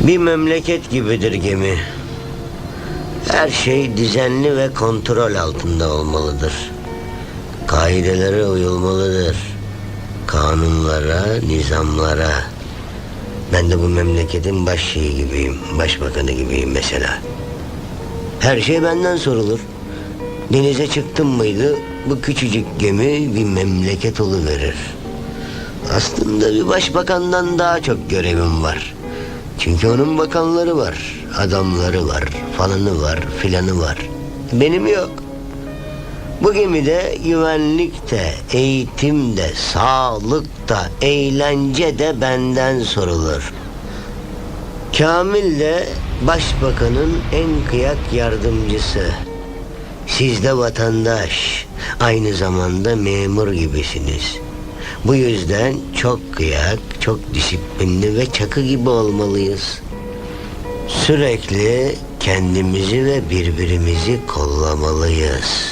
Bir memleket gibidir gemi. Her şey düzenli ve kontrol altında olmalıdır. Kaidelere uyulmalıdır. Kanunlara, nizamlara. Ben de bu memleketin baş şeyi gibiyim. Başbakanı gibiyim mesela. Her şey benden sorulur. Denize çıktım mıydı bu küçücük gemi bir memleket verir. Aslında bir başbakandan daha çok görevim var. Çünkü onun bakanları var, adamları var, falanı var, filanı var. Benim yok. Bu gemide güvenlik de, eğitim de, sağlık da, eğlence de benden sorulur. Kamil de başbakanın en kıyak yardımcısı. Siz de vatandaş, aynı zamanda memur gibisiniz. Bu yüzden çok kıyak, çok disiplinli ve çakı gibi olmalıyız. Sürekli kendimizi ve birbirimizi kollamalıyız.